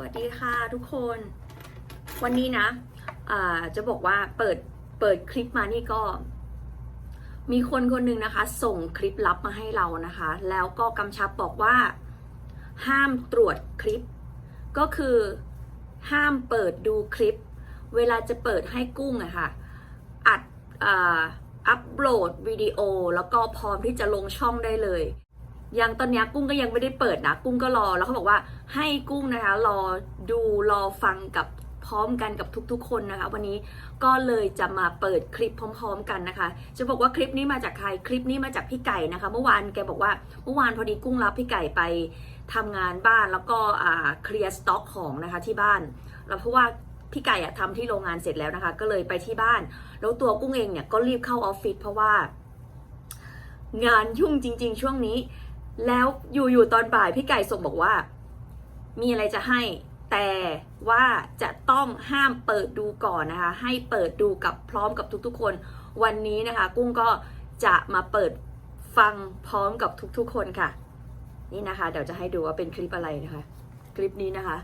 วัสดีค่ะทุกคน วันนี้นะอ่าจะบอกว่าเปิดเปิดคลิปมานี่ก็ มีคนคนหนึ่งนะคะ ส่งคลิปลับมาให้เรานะคะ แล้วก็กำชับบอกว่า ห้ามตรวจคลิป ก็คือห้ามเปิดดูคลิป เวลาจะเปิดให้กุ้งอะค่ะอัดอัปโหลดวิดีโอแล้วก็พร้อมที่จะลงช่องได้เลย ยังตอนนี้กุ้งก็ยังไม่ได้เปิดนะกุ้งก็รอแล้วเขาบอกว่าให้กุ้งนะคะรอดูรอฟังกับพร้อมกันกับทุกๆ คนนะคะ วันนี้ก็เลยจะมาเปิดคลิปพร้อม ๆ กันนะคะ จะบอกว่าคลิปนี้มาจากใครคลิปนี้มาจากพี่ไก่นะคะ เมื่อวานแกบอกว่าเมื่อวานพอดีกุ้งรับพี่ไก่ไปทำงานบ้านแล้วก็อ่าเคลียร์สต็อกของนะคะที่บ้านแล้วเพราะว่าพี่ไก่อะทำที่โรงงานเสร็จแล้วนะคะ ก็เลยไปที่บ้าน แล้วตัวกุ้งเองเนี่ยก็รีบเข้าออฟฟิศเพราะว่า งานยุ่งจริง ๆ ช่วงนี้ แล้วอยู่ๆตอนบ่ายพี่ไก่ส่งบอกว่า มีอะไรจะให้ แต่ว่าจะต้องห้ามเปิดดูก่อนนะคะ ให้เปิดดูกับพร้อมกับทุกๆ คนวันนี้นะคะ กุ้งก็จะมาเปิดฟังพร้อมกับทุกๆ คนค่ะ นี่นะคะ เดี๋ยวจะให้ดูว่าเป็นคลิปอะไรนะคะ คลิปนี้นะคะ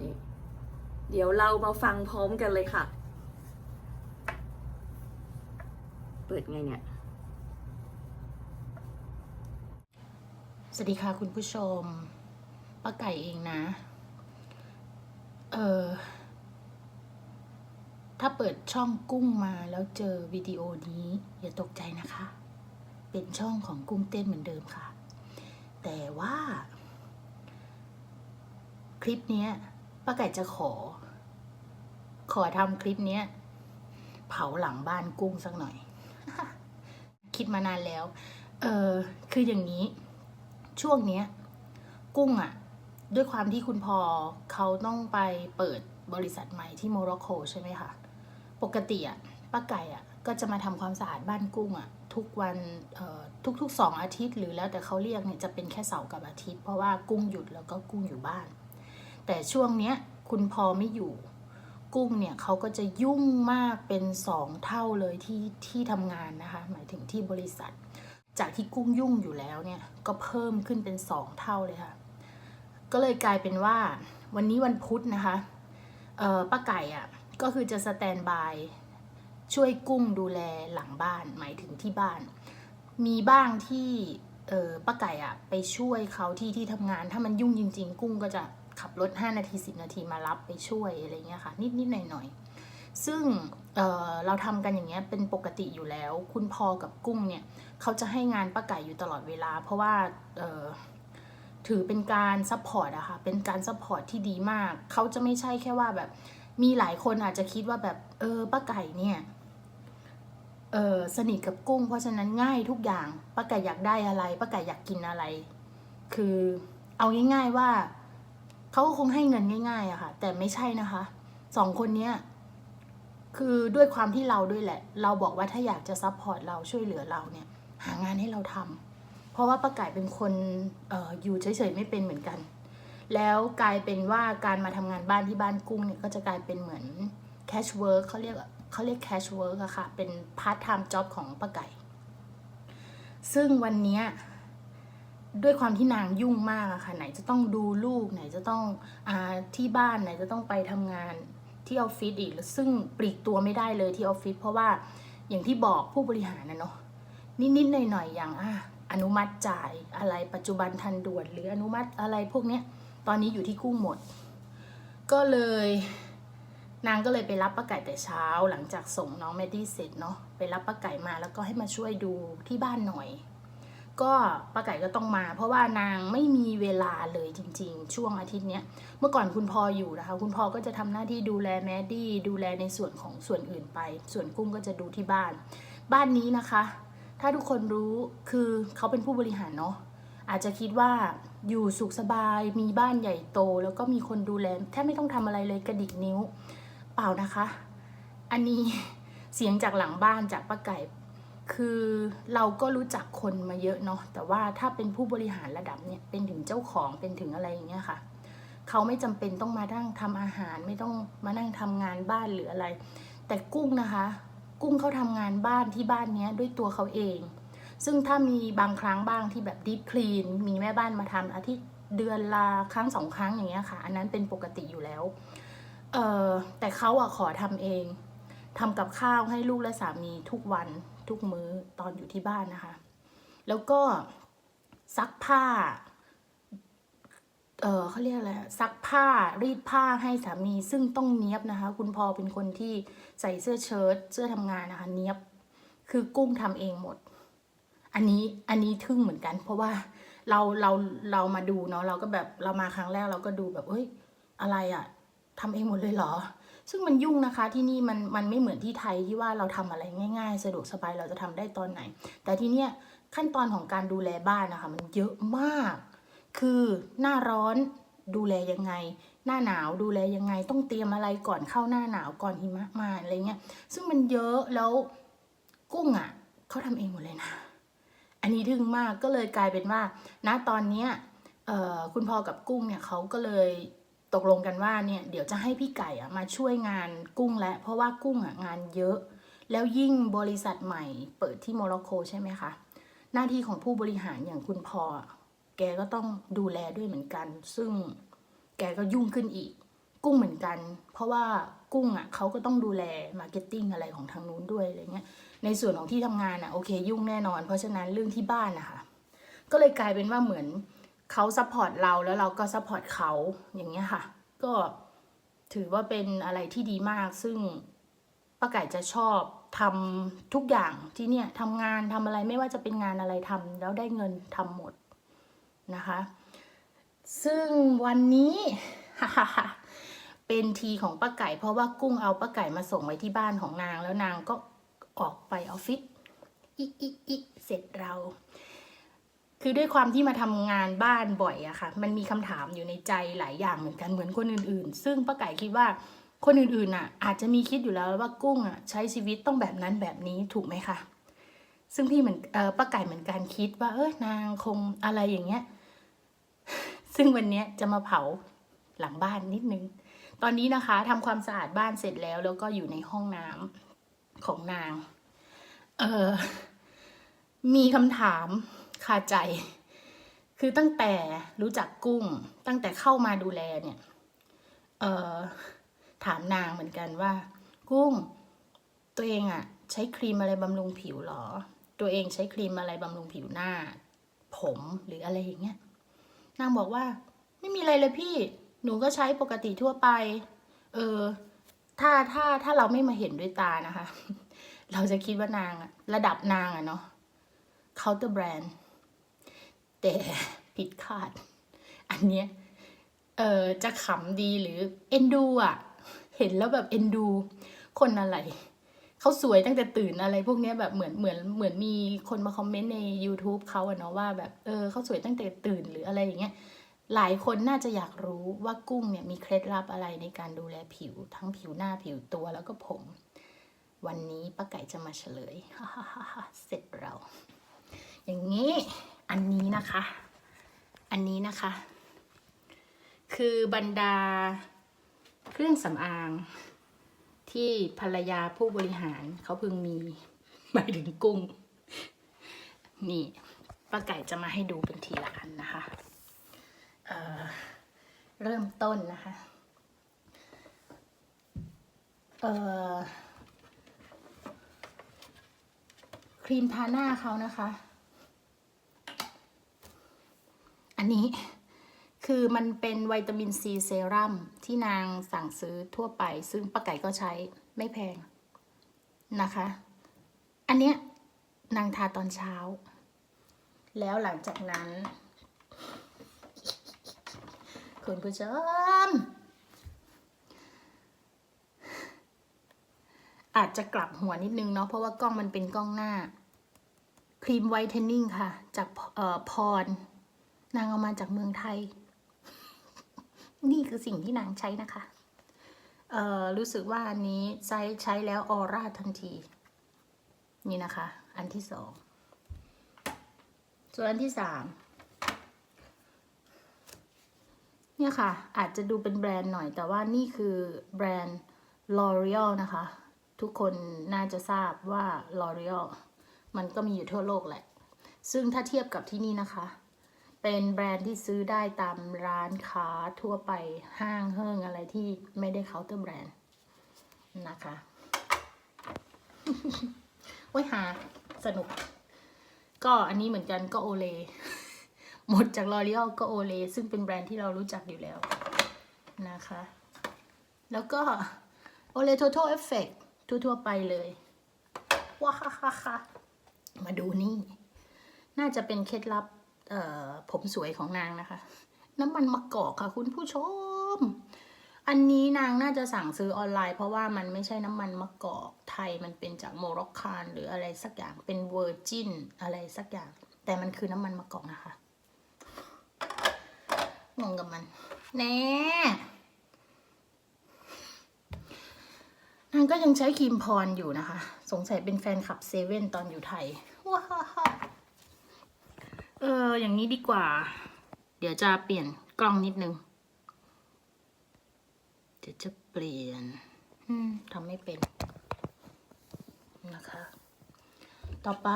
นี่เดี๋ยวเรามาฟังพร้อมกันเลยค่ะ เปิดไงเนี่ย สวัสดีค่ะคุณผู้ชมป้าไก่เองนะ เออถ้าเปิดช่องกุ้งมาแล้วเจอวิดีโอนี้ อย่าตกใจนะคะ เป็นช่องของกุ้งเต้นเหมือนเดิมค่ะ แต่ว่า คลิปนี้ป้าไก่จะขอ ขอทำคลิปนี้เผาหลังบ้านกุ้งสักหน่อย คิดมานานแล้ว เออคืออย่างนี้ ช่วงเนี้ย กุ้งอะ่ะด้วยความที่คุณพอเขาต้องไปเปิดบริษัทใหม่ที่โมร็อกโกใช่ไหมคะ ปกติอะ่ะป้าไก่อะ่ะก็จะมาทำความสะอาดบ้านกุ้งอะ่ะทุกวันทุกๆสองอาทิตย์หรือแล้วแต่เขาเรียกเนี่ยจะเป็นแค่เสาร์กับอาทิตย์ เพราะว่ากุ้งหยุดแล้วก็กุ้งอยู่บ้าน แต่ช่วงเนี้ยคุณพอไม่อยู่ กุ้งเนี่ยเขาก็จะยุ่งมากเป็นสองเท่าเลยที่ที่ทำงานนะคะ หมายถึงที่บริษัท จากที่กุ้งยุ่งอยู่แล้วเนี่ยก็เพิ่มขึ้นเป็นสองเท่าเลยค่ะ ก็เลยกลายเป็นว่าวันนี้วันพุธนะคะป้าไก่อะ่ะก็คือจะสแตนบายช่วยกุ้งดูแลหลังบ้านหมายถึงที่บ้าน มีบ้างที่ป้าไก่อะ่ะไปช่วยเขาที่ที่ทำงาน ถ้ามันยุ่งจริง ๆ กุ้งก็จะขับรถ 5 นาที 10 นาทีมารับไปช่วยอะไรเงี้ยค่ะ นิดๆหน่อยๆ ซึ่งเเราทำกันอย่างเงี้ยเป็นปกติอยู่แล้ว คุณพอกับกุ้งเนี่ยเขาจะให้งานป้าไก่อยู่ตลอดเวลา เพราะว่าถือเป็นการซัพพอร์ตอะค่ะเป็นการซัพพอร์ตที่ดีมากเขาจะไม่ใช่แค่ว่าแบบมีหลายคนอาจจะคิดว่าแบบเออป้าไก่เนี่ยเออสนิทกับกุ้ง เพราะฉะนั้นง่ายทุกอย่างป้าไก่อยากได้อะไรป้าไก่อยากกินอะไร คือเอาง่าย ๆว่าเขาคงให้เงินง่ายๆอะค่ะ แต่ไม่ใช่นะคะสองคนเนี้ย คือด้วยความที่เราด้วยแหละ เราบอกว่าถ้าอยากจะซัพพอร์ตเราช่วยเหลือเราเนี่ย หางานให้เราทำเพราะว่าป้าไก่เป็นคนอออยู่เฉยๆไม่เป็นเหมือนกัน แล้วกลายเป็นว่าการมาทำงานบ้านที่บ้านกุ้งเนี่ยก็จะกลายเป็นเหมือน cash work เขาเรียกเขาเรียก cash work อะค่ะ เป็น part time job ของป้าไก่ ซึ่งวันนี้ด้วยความที่นางยุ่งมากอะค่ะ ไหนจะต้องดูลูกไหนจะต้องอที่บ้านไหนจะต้องไปทำงาน ที่ออฟฟิศอีก ซึ่งปลีกตัวไม่ได้เลยที่ออฟฟิศเพราะว่าอย่างที่บอกผู้บริหารนะเนาะนิดๆหน่อยๆอย่างอะอนุมัติจ่ายอะไรปัจจุบันทันด่วน หรืออนุมัติอะไรพวกเนี้ยตอนนี้อยู่ที่กุ้หมด ก็เลย นางก็เลยไปรับป้าไก่แต่เช้า หลังจากส่งน้องแมดดี้เสร็จเนาะไปรับป้าไก่มาแล้วก็ให้มาช่วยดูที่บ้านหน่อย ก็ป้าไก่ก็ต้องมา เพราะว่านางไม่มีเวลาเลยจริง ๆ ช่วงอาทิตย์เนี้ยเมื่อก่อนคุณพ่ออยู่นะคะ คุณพ่อก็จะทำหน้าที่ดูแลแมดดี้ดูแลในส่วนของส่วนอื่นไป ส่วนกุ้งก็จะดูที่บ้าน บ้านนี้นะคะ ถ้าทุกคนรู้คือเขาเป็นผู้บริหารเนาะอาจจะคิดว่าอยู่สุขสบายมีบ้านใหญ่โต แล้วก็มีคนดูแลแทบไม่ต้องทำอะไรเลยกระดิกนิ้ว เปล่านะคะ อันนี้เสียงจากหลังบ้านจากป้าไก่ คือเราก็รู้จักคนมาเยอะเนาะแต่ว่าถ้าเป็นผู้บริหารระดับเนี่ยเป็นถึงเจ้าของเป็นถึงอะไรอย่างเงี้ยค่ะ เขาไม่จำเป็นต้องมานั่งทำอาหารไม่ต้องมานั่งทำงานบ้านหรืออะไร แต่กุ้งนะคะ กุ้งเขาทำงานบ้านที่บ้านเนี้ยด้วยตัวเขาเอง ซึ่งถ้ามีบางครั้งบ้างที่แบบดี p คลีนมีแม่บ้านมาทำอาทิตย์เดือนละครั้งสองครั้งอย่างเงี้ยค่ะ อันนั้นเป็นปกติอยู่แล้วเออแต่เขาอะขอทำเองทำกับข้าวให้ลูกและสามีทุกวัน ทุกมื้อตอนอยู่ที่บ้านนะคะ แล้วก็ซักผ้า เออเขาเรียกอะไรซักผ้ารีดผ้าให้สามีซึ่งต้องเนี้ยบนะคะ คุณพอเป็นคนที่ใส่เสื้อเชิ้ตเสื้อทำงานนะคะ เนี้ยบคือกุ้งทำเองหมด อันนี้อันนี้ทึ่งเหมือนกัน เพราะว่าเราเราเรามาดูเนาะเราก็แบบเรามาครั้งแรกเราก็ดูแบบเอ้ยอะไรอะทำเองหมดเลยเหรอ ซึ่งมันยุ่งนะคะที่นี่มันมันไม่เหมือนที่ไทยที่ว่าเราทำอะไรง่าย ๆ สะดวกสบายเราจะทำได้ตอนไหน แต่ที่เนี้ยขั้นตอนของการดูแลบ้านนะคะ มันเยอะมาก คือหน้าร้อนดูแลยังไง หน้าหนาวดูแลยังไง ต้องเตรียมอะไรก่อนเข้าหน้าหนาวก่อนหิมะมาอะไรเงี้ย ซึ่งมันเยอะแล้วกุ้งอะเขาทำเองหมดเลยนะ อันนี้ทึ่งมากก็เลยกลายเป็นว่าณตอนเนี้ยคุณพ่อกับกุ้งเนี่ยเขาก็เลย ตกลงกันว่าเนี่ยเดี๋ยวจะให้พี่ไก่อะมาช่วยงานกุ้งและ เพราะว่ากุ้งอะงานเยอะ แล้วยิ่งบริษัทใหม่ เปิดที่โมร็อกโกใช่ไหมคะหน้าที่ของผู้บริหารอย่างคุณพอแกก็ต้องดูแลด้วยเหมือนกัน ซึ่งแกก็ยุ่งขึ้นอีก กุ้งเหมือนกัน เพราะว่ากุ้งอะเขาก็ต้องดูแลมาร์เก็ตติ้งอะไรของทางนู้นด้วยอะไรเงี้ยในส่วนของที่ทำงานอะโอเค ยุ่งแน่นอน เพราะฉะนั้นเรื่องที่บ้านนะคะก็เลยกลายเป็นว่าเหมือน เขาซัพพอร์ตเราแล้วเราก็ซัพพอร์ตเขาอย่างเงี้ยค่ะ ก็ถือว่าเป็นอะไรที่ดีมาก ซึ่งป้าไก่จะชอบทำทุกอย่างที่เนี่ยทำงานทำอะไรไม่ว่าจะเป็นงานอะไรทำแล้วได้เงินทำหมดนะคะ ซึ่งวันนี้ เป็นทีของป้าไก่ เพราะว่ากุ้งเอาป้าไก่มาส่งไว้ที่บ้านของนางแล้วนางก็ออกไปออฟฟิศอีอีอีเสร็จเรา คือด้วยความที่มาทำงานบ้านบ่อยอะค่ะ มันมีคำถามอยู่ในใจหลายอย่างเหมือนกันเหมือนคนอื่นๆ ซึ่งป้าไก่คิดว่าคนอื่นๆอะอาจจะมีคิดอยู่แล้วว่ากุ้งอะใช้ชีวิตต้องแบบนั้นแบบนี้ถูกไหมคะซึ่งพี่เหมือนออป้าไก่เหมือนกันคิดว่าเออนางคงอะไรอย่างเงี้ย ซึ่งวันเนี้ยจะมาเผาหลังบ้านนิดนึง ตอนนี้นะคะทำความสะอาดบ้านเสร็จแล้ว แล้วก็อยู่ในห้องน้ำของนาง เออมีคำถาม คาใจ คือตั้งแต่รู้จักกุ้ง ตั้งแต่เข้ามาดูแลเนี่ยเออถามนางเหมือนกันว่า กุ้ง ตัวเองอะใช้ครีมอะไรบำรุงผิวหรอ ตัวเองใช้ครีมอะไรบำรุงผิวหน้า ผมหรืออะไรอย่างเงี้ยนางบอกว่า ไม่มีอะไรเลยพี่ หนูก็ใช้ปกติทั่วไป เออถ้าถ้าถ้าเราไม่มาเห็นด้วยตานะคะ เราจะคิดว่านางอะระดับนางอะเนาะ counter brand แต่ผิดคาด อันเนี้ยเออจะขำดีหรือเอ็นดูอะเห็นแล้วแบบเอ็นดู คนอะไรเขาสวยตั้งแต่ตื่นอะไรพวกนี้แบบเหมือนเหมือนเหมือนมีคนมาคอมเมนต์ใน YouTube เขาอะเนาะว่าแบบเออเขาสวยตั้งแต่ตื่นหรืออะไรอย่างเงี้ยหลายคนน่าจะอยากรู้ว่ากุ้งเนี่ยมีเคล็ดลับอะไรในการดูแลผิว ทั้งผิวหน้าผิวตัวแล้วก็ผม วันนี้ป้าไก่จะมาเฉลย เสร็จเรา อย่างนี้ อันนี้นะคะ อันนี้นะคะ คือบรรดาเครื่องสำอางที่ภรรยาผู้บริหารเขาเพิ่งมีหมายถึงกุ้ง นี่ป้าไก่จะมาให้ดูเป็นทีละอันนะคะเเริ่มต้นนะคะเครีมทาหน้าเขานะคะ อันนี้คือมันเป็นวิตามินซีเซรั่มที่นางสั่งซื้อทั่วไป ซึ่งป้าไก่ก็ใช้ไม่แพงนะคะ อันเนี้ยนางทาตอนเช้า แล้วหลังจากนั้น คุณผู้ชมอาจจะกลับหัวนิดนึงเนาะเพราะว่ากล้องมันเป็นกล้องหน้า ครีมไวท์เทนนิ่งค่ะ จากเอ่อพร นางเอามาจากเมืองไทย นี่คือสิ่งที่นางใช้นะคะ เอ่อ รู้สึกว่าอันนี้ใช้ใช้แล้วออร่าทันที นี่นะคะ อันที่สอง ส่วนอันที่สาม เนี่ยค่ะ อาจจะดูเป็นแบรนด์หน่อย แต่ว่านี่คือแบรนด์ L'Oreal นะคะ ทุกคนน่าจะทราบว่า L'Oreal มันก็มีอยู่ทั่วโลกแหละ ซึ่งถ้าเทียบกับที่นี่นะคะ เป็นแบรนด์ที่ซื้อได้ตามร้านค้าทั่วไปห้างเฮิ่งอะไรที่ไม่ได้เคาน์เตอร์แบรนด์นะคะโอ้ยหาสนุก ก็อันนี้เหมือนกันก็โอเลหมดจากลอรีอ l ก็โอเลซึ่งเป็นแบรนด์ที่เรารู้จักอยู่แล้วนะคะ แล้วก็โอเล Total Effect ทั่วๆไปเลยว้าฮ่าฮ่ามาดูนี่ น่าจะเป็นเคล็ดลับ ผมสวยของนางนะคะ น้ำมันมะกอกค่ะ คุณผู้ชม อันนี้นางน่าจะสั่งซื้อออนไลน์ เพราะว่ามันไม่ใช่น้ำมันมะกอกไทยมันเป็นจากโมร็อกคานหรืออะไรสักอย่างเป็นเวอร์จินอะไรสักอย่าง แต่มันคือน้ำมันมะกอกนะคะงงกับมันแน่นางก็ยังใช้ครีมพรอยู่นะคะ สงสัยเป็นแฟนคลับเซเว่นตอนอยู่ไทย ว้าว เออ อย่างนี้ดีกว่า เดี๋ยวจะเปลี่ยนกล้องนิดนึง เดี๋ยวจะเปลี่ยนทำไม่เป็นนะคะ ต่อไป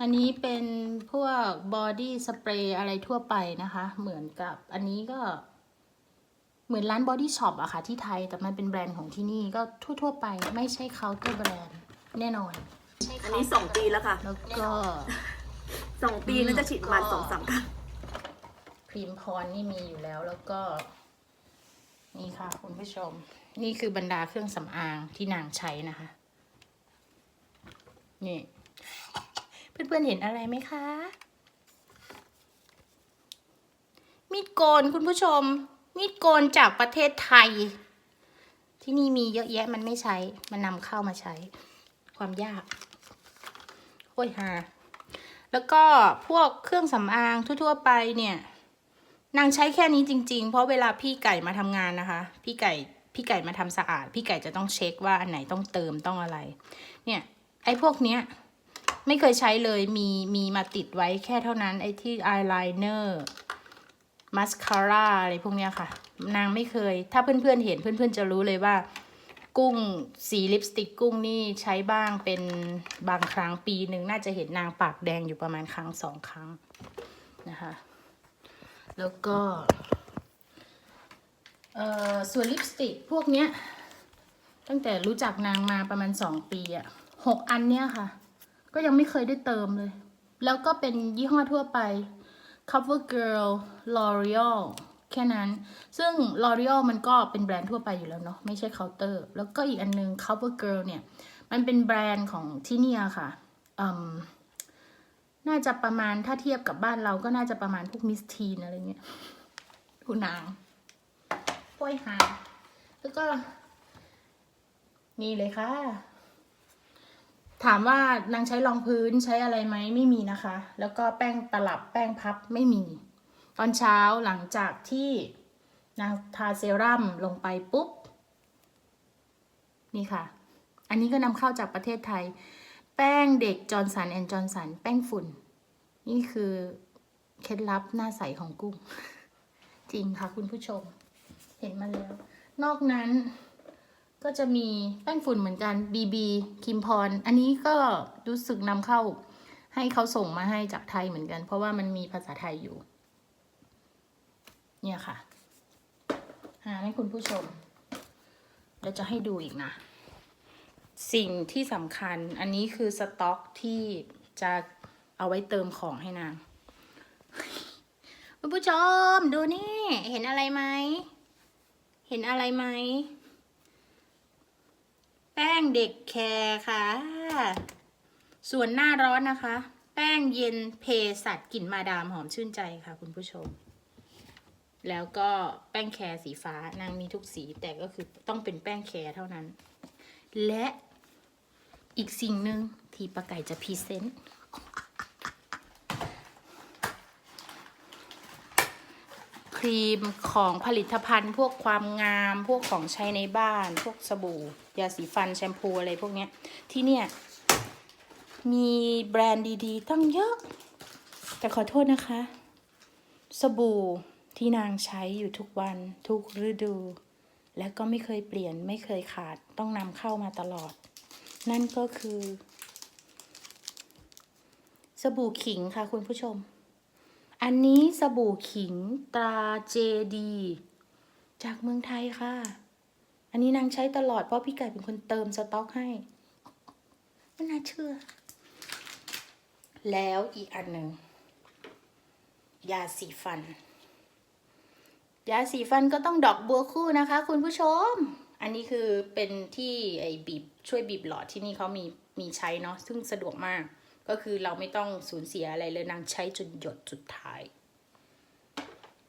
อันนี้เป็นพวกบอดี้สเปรย์อะไรทั่วไปนะคะ เหมือนกับอันนี้ก็เหมือนร้านบอดี้ช็อปอะค่ะที่ไทย แต่มันเป็นแบรนด์ของที่นี่ก็ทั่ว ๆ ไปไม่ใช่เคาน์เตอร์แบรนด์แน่นอน อันนี้สองปีแล้วค่ะแล้วก็ สองปีน่าจะฉีดประมาณสองสามครั้งครีมพรนี่มีอยู่แล้วแล้วก็ นี่ค่ะ คุณผู้ชม นี่คือบรรดาเครื่องสำอางที่นางใช้นะคะ นี่ เพื่อนๆเห็นอะไรไหมคะ มีดโกนคุณผู้ชม มีดโกนจากประเทศไทย ที่นี่มีเยอะแยะมันไม่ใช้ มันนำเข้ามาใช้ความยาก โอ้ยฮาแล้วก็พวกเครื่องสำอางทั่วๆไปเนี่ย นางใช้แค่นี้จริง ๆ เพราะเวลาพี่ไก่มาทำงานนะคะ พี่ไก่พี่ไก่มาทำสะอาด พี่ไก่จะต้องเช็คว่าอันไหนต้องเติมต้องอะไร เนี่ยไอ้พวกเนี้ยไม่เคยใช้เลยมีมีมาติดไว้แค่เท่านั้น ไอ้ที่อายไลเนอร์มัสคาร่าอะไรพวกเนี้ยค่ะ นางไม่เคย ถ้าเพื่อนๆเห็นเพื่อนๆจะรู้เลยว่า กุ้งสีลิปสติกกุ้งนี่ใช้บ้างเป็นบางครั้งปีหนึ่งน่าจะเห็นนางปากแดงอยู่ประมาณครั้งสองครั้งนะคะ แล้วก็เออส่วนลิปสติกพวกเนี้ยตั้งแต่รู้จักนางมาประมาณสองปีอะหกอันเนี้ยค่ะ ก็ยังไม่เคยได้เติมเลย แล้วก็เป็นยี่ห้อทั่วไป CoverGirl L'Oreal แค่นั้น ซึ่ง L'Oreal มันก็เป็นแบรนด์ทั่วไปอยู่แล้วเนาะ ไม่ใช่เคาน์เตอร์ แล้วก็อีกอันนึง CoverGirl เนี่ย มันเป็นแบรนด์ของที่เนี่ยค่ะอืมน่าจะประมาณถ้าเทียบกับบ้านเราก็น่าจะประมาณพวกมิสทีนอะไรเงี้ยคุณนางป้อยหาแล้วก็ นี่เลยค่ะ ถามว่านางใช้รองพื้นใช้อะไรไหมไม่มีนะคะ แล้วก็แป้งตลับแป้งพับไม่มี ตอนเช้าหลังจากที่นางทาเซรั่มลงไปปุ๊บ นี่ค่ะ อันนี้ก็นำเข้าจากประเทศไทย แป้งเด็กจอร์นสันแอนจอร์นสันแป้งฝุ่น นี่คือเคล็ดลับหน้าใสของกุ้ง จริงค่ะคุณผู้ชม เห็นมาแล้ว นอกนั้นก็จะมีแป้งฝุ่นเหมือนกัน BB คิมพร อันนี้ก็รู้สึกนำเข้าให้เขาส่งมาให้จากไทยเหมือนกัน เพราะว่ามันมีภาษาไทยอยู่ เนี่ยค่ะ หาให้คุณผู้ชมเดี๋ยวจะให้ดูอีกนะ สิ่งที่สำคัญอันนี้คือสต็อกที่จะเอาไว้เติมของให้นาง คุณผู้ชมดูนี่ เห็นอะไรไหม เห็นอะไรไหม แป้งเด็กแคร์ค่ะ ส่วนหน้าร้อนนะคะ แป้งเย็นเพสัตว์กลิ่นมาดามหอมชื่นใจค่ะคุณผู้ชม แล้วก็แป้งแคร์สีฟ้านางมีทุกสีแต่ก็คือต้องเป็นแป้งแคร์เท่านั้น และอีกสิ่งหนึ่งที่ปาไก่จะพรีเซนต์ครีมของผลิตภัณฑ์พวกความงามพวกของใช้ในบ้าน พวกสบู่ ยาสีฟันแชมพูอะไรพวกนี้ที่เนี่ย มีแบรนด์ดี ๆ ตั้งเยอะ แต่ขอโทษนะคะ สบู่ ที่นางใช้อยู่ทุกวันทุกฤดู และก็ไม่เคยเปลี่ยนไม่เคยขาดต้องนำเข้ามาตลอด นั่นก็คือ สบู่ขิงค่ะคุณผู้ชม อันนี้สบู่ขิงตราเจดีจากเมืองไทยค่ะ อันนี้นางใช้ตลอดเพราะพี่ไก่เป็นคนเติมสต็อกให้ไม่น่าเชื่อ แล้วอีกอันหนึ่งยาสีฟัน ยาสีฟันก็ต้องดอกบัวคู่นะคะ คุณผู้ชม อันนี้คือเป็นที่ไอ้บีบช่วยบีบหลอดที่นี่เขามีมีใช้เนาะซึ่งสะดวกมาก ก็คือเราไม่ต้องสูญเสียอะไรเลยนางใช้จนหยดสุดท้าย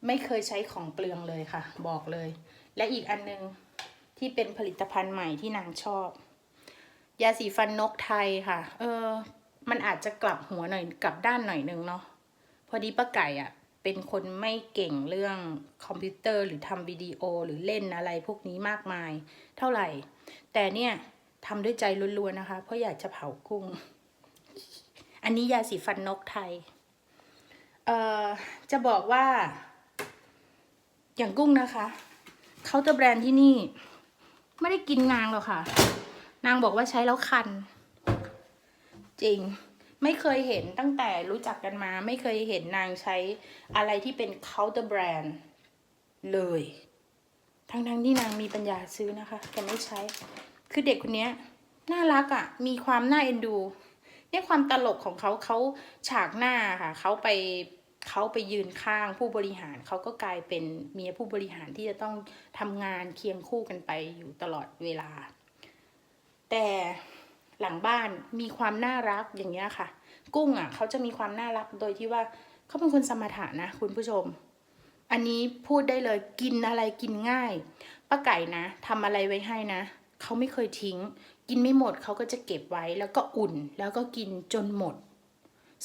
ไม่เคยใช้ของเปลืองเลยค่ะ บอกเลย และอีกอันนึงที่เป็นผลิตภัณฑ์ใหม่ที่นางชอบ ยาสีฟันนกไทยค่ะ เออ มันอาจจะกลับหัวหน่อยกลับด้านหน่อยนึงเนาะพอดีป้าไก่อะ เป็นคนไม่เก่งเรื่องคอมพิวเตอร์ หรือทำวิดีโอหรือเล่นอะไรพวกนี้มากมาย เท่าไหร่ แต่เนี่ยทำด้วยใจล้วนๆนะคะ เพราะอยากจะเผากุ้ง อันนี้ยาสีฟันนกไทย เอ่อ จะบอกว่า อย่างกุ้งนะคะเคาน์เตอร์แบรนด์ที่นี่ ไม่ได้กินนางหรอกค่ะ นางบอกว่าใช้แล้วคัน จริง ไม่เคยเห็นตั้งแต่รู้จักกันมา ไม่เคยเห็นนางใช้อะไรที่เป็น counter brand เลย ทั้งทั้งๆที่นางมีปัญญาซื้อนะคะ แต่ไม่ใช้ คือเด็กคนนี้น่ารักอะ่ะ มีความน่าเอ็นดูเนี่ยความตลกของเขาเขาฉากหน้าค่ะเขาไปเขาไปยืนข้างผู้บริหารเขาก็กลายเป็นเมียผู้บริหารที่จะต้องทำงานเคียงคู่กันไปอยู่ตลอดเวลา แต่ หลังบ้านมีความน่ารักอย่างเงี้ยค่ะ กุ้งอะเขาจะมีความน่ารักโดยที่ว่าเขาเป็นคนสมถะนะคุณผู้ชม อันนี้พูดได้เลยกินอะไรกินง่ายป้าไก่นะทำอะไรไว้ให้นะเขาไม่เคยทิ้ง กินไม่หมดเขาก็จะเก็บไว้แล้วก็อุ่นแล้วก็กินจนหมด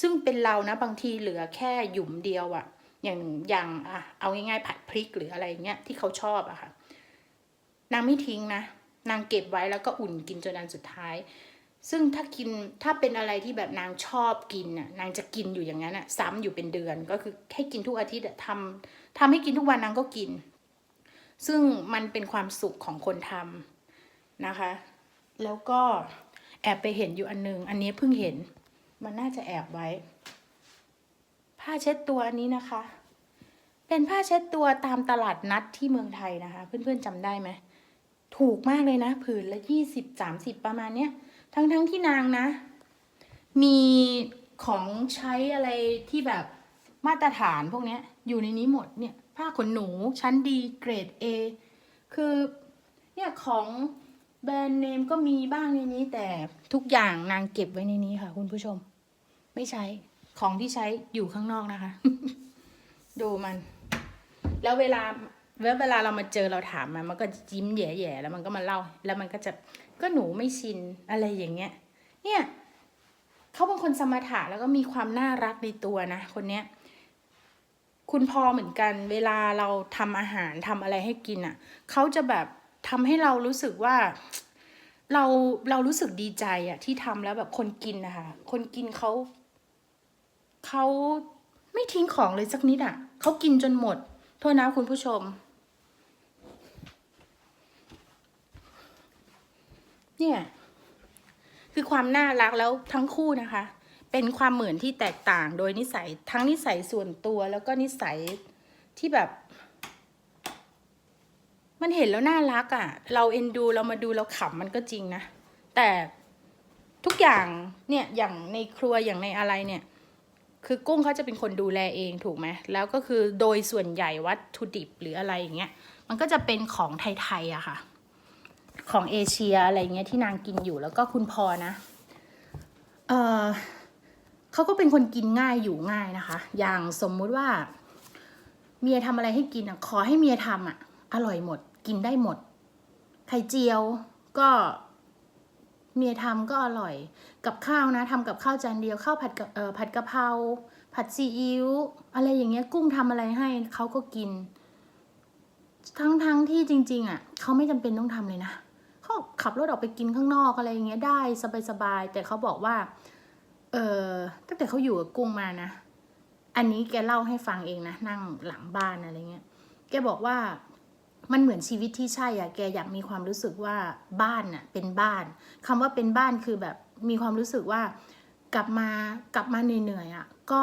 ซึ่งเป็นเรานะบางทีเหลือแค่หยุมเดียวอะอย่างอย่างอะเอาง่ายๆผัดพริกหรืออะไรเงี้ยที่เขาชอบอะค่ะ นางไม่ทิ้งนะ นางเก็บไว้แล้วก็อุ่นกินจนอันสุดท้าย ซึ่งถ้ากินถ้าเป็นอะไรที่แบบนางชอบกินน่ะนางจะกินอยู่อย่างนั้นน่ะซ้ำอยู่เป็นเดือนก็คือให้กินทุกอาทิตย์อะทำทำให้กินทุกวันนางก็กิน ซึ่งมันเป็นความสุขของคนทำนะคะ แล้วก็แอบไปเห็นอยู่อันนึง อันนี้เพิ่งเห็น มันน่าจะแอบไว้ ผ้าเช็ดตัวอันนี้นะคะ เป็นผ้าเช็ดตัวตามตลาดนัดที่เมืองไทยนะคะ เพื่อนๆจำได้ไหม ถูกมากเลยนะ ผืนละยี่สิบสามสิบประมาณเนี้ย ทั้งๆทที่นางนะ มีของใช้อะไรที่แบบมาตรฐานพวกนี้อยู่ในนี้หมดเนี่ย ผ้าขนหนูชั้นดีเกรด A คือ เนี่ยของแบรนด์เนมก็มีบ้างในนี้ แต่ทุกอย่างนางเก็บไว้ในนี้ค่ะ คุณผู้ชม ไม่ใช้ของที่ใช้อยู่ข้างนอกนะคะ ดูมัน แล้วเวลา แล้วเวลาเรามาเจอเราถามมันมันก็ยิ้มแย่ๆแล้วมันก็มาเล่า แล้วมันก็จะก็หนูไม่ชินอะไรอย่างเงี้ย เนี่ยเขาเป็นคนสมถะแล้วก็มีความน่ารักในตัวนะคนเนี้ยคุณพอเหมือนกัน เวลาเราทำอาหารทำอะไรให้กินอะเขาจะแบบทำให้เรารู้สึกว่าเราเรารู้สึกดีใจอะที่ทำแล้วแบบคนกินนะคะคนกินเขาเขาไม่ทิ้งของเลยสักนิดอะเขากินจนหมด โทษนะคุณผู้ชม เนี่ย คือความน่ารักแล้วทั้งคู่นะคะ เป็นความเหมือนที่แตกต่างโดยนิสัยทั้งนิสัยส่วนตัวแล้วก็นิสัยที่แบบ มันเห็นแล้วน่ารักอะ่ะ เราเอ็นดูเรามาดูเราขำมันก็จริงนะ แต่ทุกอย่างเนี่ยอย่างในครัวอย่างในอะไรเนี่ย คือกุ้งเขาจะเป็นคนดูแลเองถูกไหมแล้วก็คือโดยส่วนใหญ่วัตถุดิบหรืออะไรอย่างเงี้ยมันก็จะเป็นของไทยๆอะค่ะ ของเอเชียอะไรเงี้ยที่นางกินอยู่แล้วก็คุณพอนะ เออเขาก็เป็นคนกินง่ายอยู่ง่ายนะคะ อย่างสมมุติว่า เมียทำอะไรให้กินอะ ขอให้เมียทำอะ อร่อยหมด กินได้หมด ไข่เจียวก็เมียทำก็อร่อย กับข้าวนะทำกับข้าวจานเดียวข้าวผัดกับเอ่อผัดกะเพราผัดซีอิ๊วอะไรอย่างเงี้ยกุ้งทำอะไรให้เขาก็กิน ทั้งทั้งที่จริง ๆ อะเขาไม่จำเป็นต้องทำเลยนะเขาขับรถออกไปกินข้างนอกอะไรอย่างเงี้ยได้สบายๆแต่เขาบอกว่า เออตั้งแต่เขาอยู่กับกุ้งมานะอันนี้แกเล่าให้ฟังเองนะนั่งหลังบ้านอะไรเงี้ยแกบอกว่ามันเหมือนชีวิตที่ใช่อะแกอยากมีความรู้สึกว่าบ้านน่ะเป็นบ้านคำว่าเป็นบ้านคือแบบมีความรู้สึกว่ากลับมากลับมาเหนื่อยๆอะก็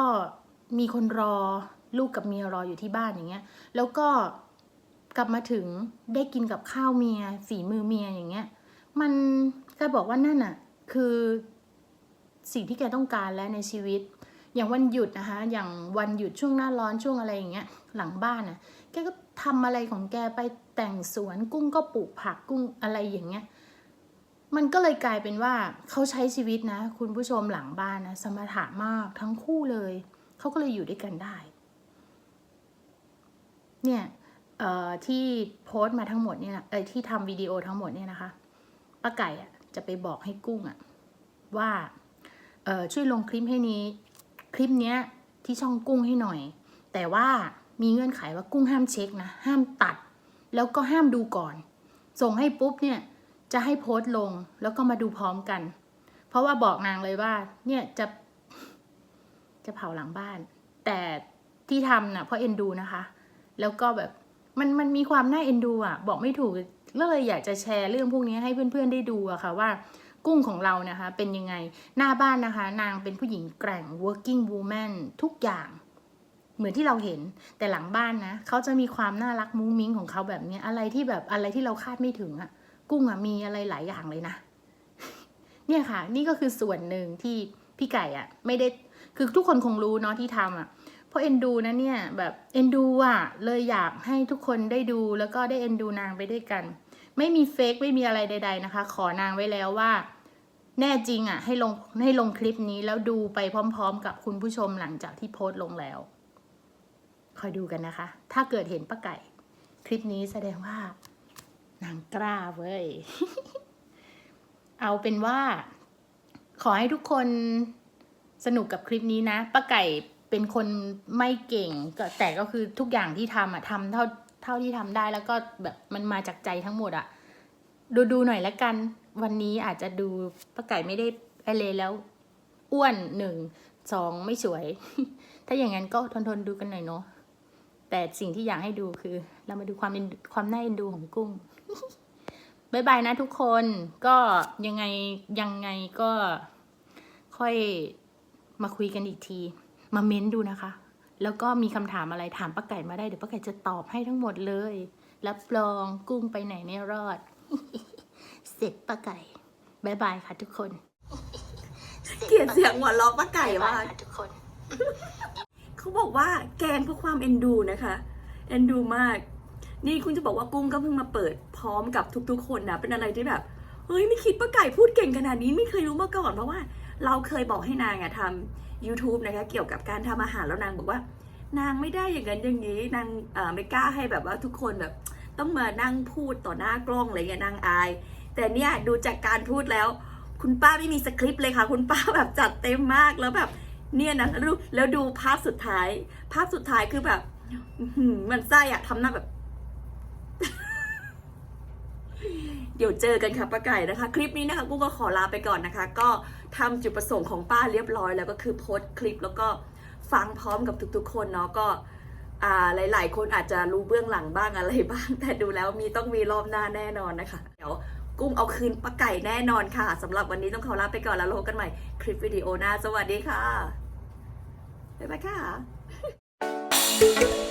มีคนรอลูกกับเมียรออยู่ที่บ้านอย่างเงี้ย แล้วก็ กลับมาถึงได้กินกับข้าวเมียฝีมือเมียอย่างเงี้ย มันแกบอกว่านั่นอะคือสิ่งที่แกต้องการแล้วในชีวิต อย่างวันหยุดนะคะอย่างวันหยุดช่วงหน้าร้อนช่วงอะไรอย่างเงี้ย หลังบ้านน่ะแกก็ทำอะไรของแกไปแต่งสวนกุ้งก็ปลูกผักกุ้งอะไรอย่างเงี้ยมันก็เลยกลายเป็นว่าเขาใช้ชีวิตนะ คุณผู้ชมหลังบ้านนะสมถะมากทั้งคู่เลย เขาก็เลยอยู่ด้วยกันได้ เนี่ย ที่โพสต์มาทั้งหมดเนี่ยเออที่ทำวิดีโอทั้งหมดเนี่ยนะคะป้าไก่อะจะไปบอกให้กุ้งอะว่าช่วยลงคลิปให้นี้คลิปเนี้ยที่ช่องกุ้งให้หน่อย แต่ว่ามีเงื่อนไขว่ากุ้งห้ามเช็คนะ ห้ามตัด แล้วก็ห้ามดูก่อน ส่งให้ปุ๊บเนี่ยจะให้โพสต์ลงแล้วก็มาดูพร้อมกัน เพราะว่าบอกนางเลยว่า เนี่ยจะจะเผาหลังบ้าน แต่ที่ทำน่ะเพราะเอ็นดูนะคะ แล้วก็แบบ มันมันมีความน่าเอ็นดูอะ บอกไม่ถูกก็เลยอยากจะแชร์เรื่องพวกนี้ให้เพื่อนๆได้ดูอะค่ะว่ากุ้งของเรานะคะเป็นยังไงหน้าบ้านนะคะ นางเป็นผู้หญิงแกร่ง working woman ทุกอย่าง เหมือนที่เราเห็นแต่หลังบ้านนะเขาจะมีความน่ารักมุ้งมิ้งของเขาแบบนี้อะไรที่แบบอะไรที่เราคาดไม่ถึงอะกุ้งอะมีอะไรหลายอย่างเลยนะ เนี่ยค่ะ นี่ก็คือส่วนหนึ่งที่พี่ไก่อะไม่ได้คือทุกคนคงรู้เนาะที่ทำอะ เพราะเอ็นดูนะเนี่ยแบบเอ็นดูอะเลยอยากให้ทุกคนได้ดูแล้วก็ได้เอ็นดูนางไปด้วยกัน ไม่มีเฟกไม่มีอะไรใด ๆนะคะ ขอนางไว้แล้วว่า แน่จริงอะให้ลงให้ลงคลิปนี้แล้วดูไปพร้อม ๆ กับคุณผู้ชมหลังจากที่โพสต์ลงแล้ว คอยดูกันนะคะ ถ้าเกิดเห็นป้าไก่ คลิปนี้แสดงว่า นางกล้าเว้ยเอาเป็นว่า ขอให้ทุกคนสนุกกับคลิปนี้นะป้าไก่ เป็นคนไม่เก่งก็แต่ก็คือทุกอย่างที่ทำอะทำเท่าเท่าที่ทำได้แล้วก็แบบมันมาจากใจทั้งหมดอะดูดูหน่อยละกัน วันนี้อาจจะดูป้าไก่ไม่ได้อะไรแล้วอ้วนหนึ่งสองไม่สวย ถ้าอย่างนั้นก็ทนทนดูกันหน่อยเนาะแต่สิ่งที่อยากให้ดูคือ เรามาดูความนความน่าเอ็นดูของกุ้งบายบายนะทุกคนก็ยังไงยังไงก็ค่อยมาคุยกันอีกที มาเม้นดูนะคะ แล้วก็มีคำถามอะไรถามป้าไก่มาได้เดี๋ยวป้าไก่จะตอบให้ทั้งหมดเลย รับรองกุ้งไปไหนไม่รอด เสร็จป้าไก่บายบายค่ะทุกคนเกลียดเสียงหัวเราะป้าไก่บ๊ายบามายกค่ะทุกคน เขาบอกว่าแกงเพื่อความเอ็นดูนะคะเอ็นดูมาก นี่คุณจะบอกว่ากุ้งก็เพิ่งมาเปิดพร้อมกับทุกๆ คนนะเป็นอะไรที่แบบเฮ้ยไม่คิดป้าไก่พูดเก่งขนาดนี้ไม่เคยรู้มาก่อนเพราะว่า เราเคยบอกให้นางอะทำ YouTube นะคะเกี่ยวกับการทำอาหารแล้วนางบอกว่า นางไม่ได้อย่างนั้นอย่างนี้นางไม่กล้าให้แบบว่าทุกคนแบบต้องมานั่งพูดต่อหน้ากล้องอะไรเงี้ยนางอาย แต่เนี่ยดูจากการพูดแล้ว คุณป้าไม่มีสคริปต์เลยค่ะ คุณป้าแบบจัดเต็มมากแล้วแบบเนี่ยนะแล้วดูแล้วดูภาพสุดท้าย ภาพสุดท้ายคือแบบมันไส้อะทำหน้าแบบ เดี๋ยวเจอกันค่ะป้าไก่นะคะ คลิปนี้นะคะกูก็ขอลาไปก่อนนะคะ ก็ทำจุดประสงค์ของป้าเรียบร้อย แล้วก็คือโพสต์คลิปแล้วก็ฟังพร้อมกับทุกๆ คนเนาะก็หลาย ๆ คนอาจจะรู้เบื้องหลังบ้างอะไรบ้าง แต่ดูแล้วมีต้องมีรอบหน้าแน่นอนนะคะ เดี๋ยวกุ้งเอาคืนป้าไก่แน่นอนค่ะสำหรับวันนี้ต้องขอลาไปก่อนแล้วเราพบกันใหม่คลิปวิดีโอหน้า สวัสดีค่ะบ๊ายบายค่ะ